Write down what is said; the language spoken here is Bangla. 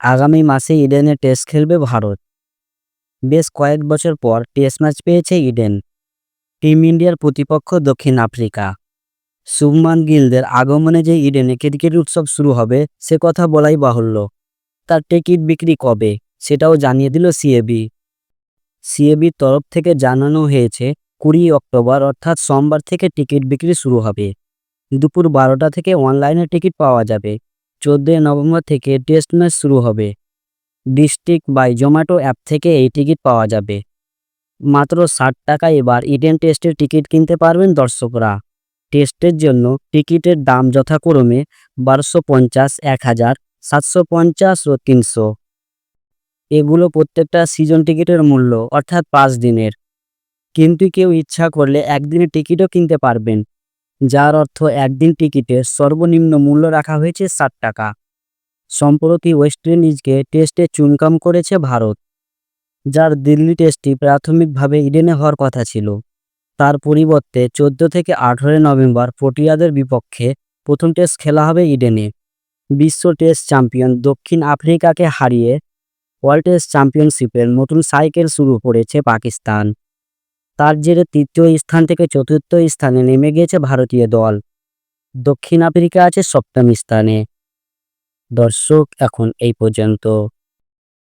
আগামী মাসে ইডেনে টেস্ট খেলবে ভারত। বেশ কয়েক বছর পর টেস্ট ম্যাচ পেয়েছে ইডেন, টিম ইন্ডিয়ার প্রতিপক্ষ দক্ষিণ আফ্রিকা। শুভমান গিলদের আগমনে যে ইডেনে ক্রিকেট উৎসব শুরু হবে, সে কথা বলাই বাহুল্য। তার টিকিট বিক্রি কবে, সেটাও জানিয়ে দিল সিএবি। সিএবির তরফ থেকে জানানো হয়েছে, কুড়ি অক্টোবর অর্থাৎ সোমবার থেকে টিকিট বিক্রি শুরু হবে। দুপুর বারোটা থেকে অনলাইনে টিকিট পাওয়া যাবে। চোদ্দোই নভেম্বর থেকে টেস্ট ম্যাচ শুরু হবে। ডিস্ট্রিক্ট বাই জোম্যাটো অ্যাপ থেকে এই টিকিট পাওয়া যাবে। মাত্র ষাট টাকায় এবার ইডেন টেস্টের টিকিট কিনতে পারবেন দর্শকরা। টেস্টের জন্য টিকিটের দাম যথাক্রমে বারোশো পঞ্চাশ, এক হাজার, সাতশো পঞ্চাশ ও তিনশো। এগুলো প্রত্যেকটা সিজন টিকিটের মূল্য, অর্থাৎ পাঁচ দিনের। কিন্তু কেউ ইচ্ছা করলে একদিনের টিকিটও কিনতে পারবেন। যার অর্থ একদিন টিকিটের সর্বনিম্ন মূল্য রাখা হয়েছে ষাট টাকা। সম্প্রতি ওয়েস্ট ইন্ডিজকে টেস্টে চুনকাম করেছে ভারত, যার দিল্লি টেস্টটি প্রাথমিকভাবে ইডেনে হওয়ার কথা ছিল। তার পরিবর্তে চোদ্দ থেকে আঠেরোই নভেম্বর পটিয়াদের বিপক্ষে প্রথম টেস্ট খেলা হবে ইডেনে। বিশ্ব টেস্ট চ্যাম্পিয়ন দক্ষিণ আফ্রিকাকে হারিয়ে ওয়ার্ল্ড টেস্ট চ্যাম্পিয়নশিপের নতুন সাইকেল শুরু করেছে পাকিস্তান। তার জেরে তৃতীয় স্থান থেকে চতুর্থ স্থানে নেমে গিয়েছে ভারতীয় দল। দক্ষিণ আফ্রিকা আছে সপ্তম স্থানে। দর্শক, এখন এই পর্যন্ত।